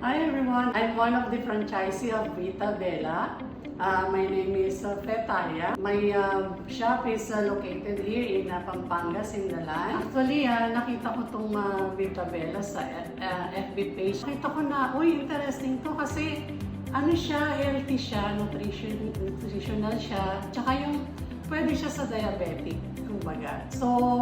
Hi everyone, I'm one of the franchisee of Vita Bella. Uh, my name is uh, Fetalia. My uh, shop is uh, located here in uh, Pampanga, Sindalan. Actually, uh, nakita ko itong uh, Vita Bella sa uh, FB page. Nakita ko na, uy, interesting to kasi ano siya, healthy siya, nutrition, nutritional siya. Tsaka yung pwede siya sa diabetic, kumbaga. So,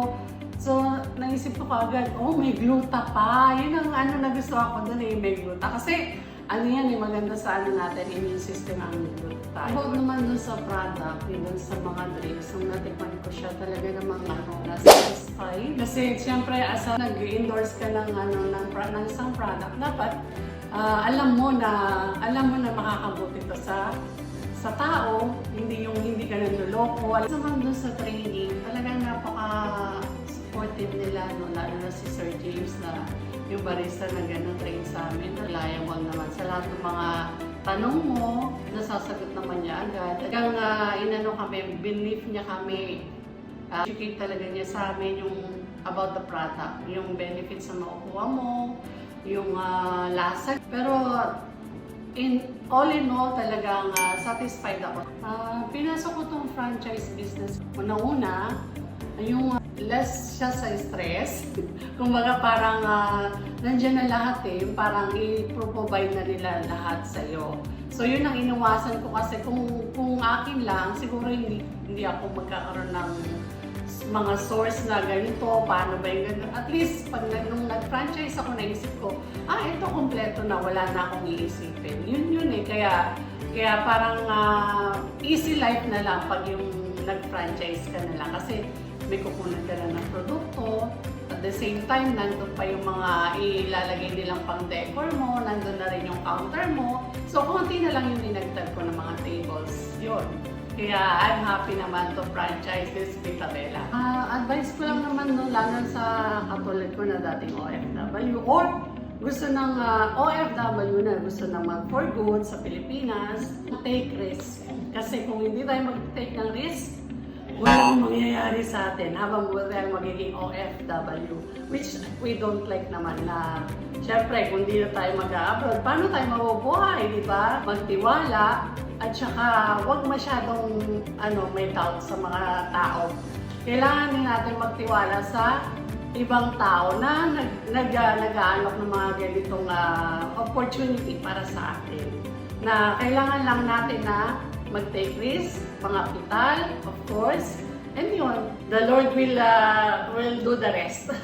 So, naisip ko agad, oh, may gluta pa. Yun ang ano na gusto ako doon eh, may gluta. Kasi, ano yan eh, maganda sa ano natin, immune system ang gluta. About naman doon sa product, yun doon sa mga drinks, nung natikman ko siya talaga namang ano, na-satisfy. Kasi, siyempre, as a nag-endorse ka ng, ano, ng, ng isang product, dapat, ah, alam mo na, alam mo na makakabuti to sa sa tao, hindi yung hindi ka nanloloko. Alam naman dun sa training, talagang napaka-supportive nila, no? lalo na si Sir James na yung barista na gano'n train sa amin. Reliable naman sa lahat ng mga tanong mo, nasasagot naman niya agad. Hanggang uh, inano kami, believe niya kami, uh, educate talaga niya sa amin yung about the product, yung benefits na makukuha mo, yung ah, lasa. Pero in all in all, talagang ah, satisfied ako. Ah, pinasok ko tong franchise business. Una-una, yung ah, less siya sa stress. Kumbaga parang ah, nandyan na lahat eh. Parang i-provide na nila lahat sa'yo. So yun ang inuwasan ko kasi kung, kung akin lang, siguro hindi, hindi ako magkakaroon ng mga source na ganito, paano ba yung ganito. At least, pag nung nag-franchise ako, naisip ko, ah, ito kompleto na, wala na akong iisipin. Yun yun eh, kaya, kaya parang ah, easy life na lang pag yung nag-franchise ka na lang. Kasi may kukunan ka na ng produkto, at the same time, nandun pa yung mga ilalagay nilang pang decor mo, nandun na rin yung counter mo. So, konti na lang yung dinagdag ko ng mga tables. Yun. Kaya I'm happy naman to franchise this Vita Bella. Ah, advice ko lang naman no, lalo sa katulad ko na dating OFW or gusto ng ah, OFW na gusto na mag for good sa Pilipinas, take risk. Kasi kung hindi tayo mag-take ng risk, walang mangyayari sa atin habang tayo magiging OFW. Which we don't like naman na, syempre, kung di na tayo mag-abroad, paano tayo mabubuhay, di ba? Magtiwala, at saka wag masyadong ano, may doubt sa mga tao. Kailangan din natin magtiwala sa ibang tao na nag, nag, nag-aanok ng mga ganitong ah, opportunity para sa atin. Na kailangan lang natin na mag-take risk, pangapital, of course, and yun, the Lord will, uh, will do the rest.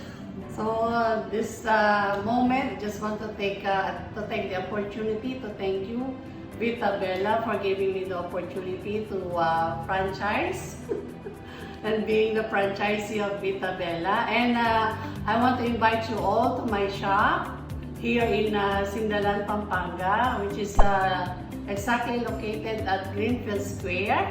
So uh, this uh, moment, just want to take uh, to take the opportunity to thank you, Vita Bella, for giving me the opportunity to uh, franchise and being the franchisee of Vita Bella. And uh, I want to invite you all to my shop here in uh, Sindalan, Pampanga, which is uh, exactly located at Greenfield Square.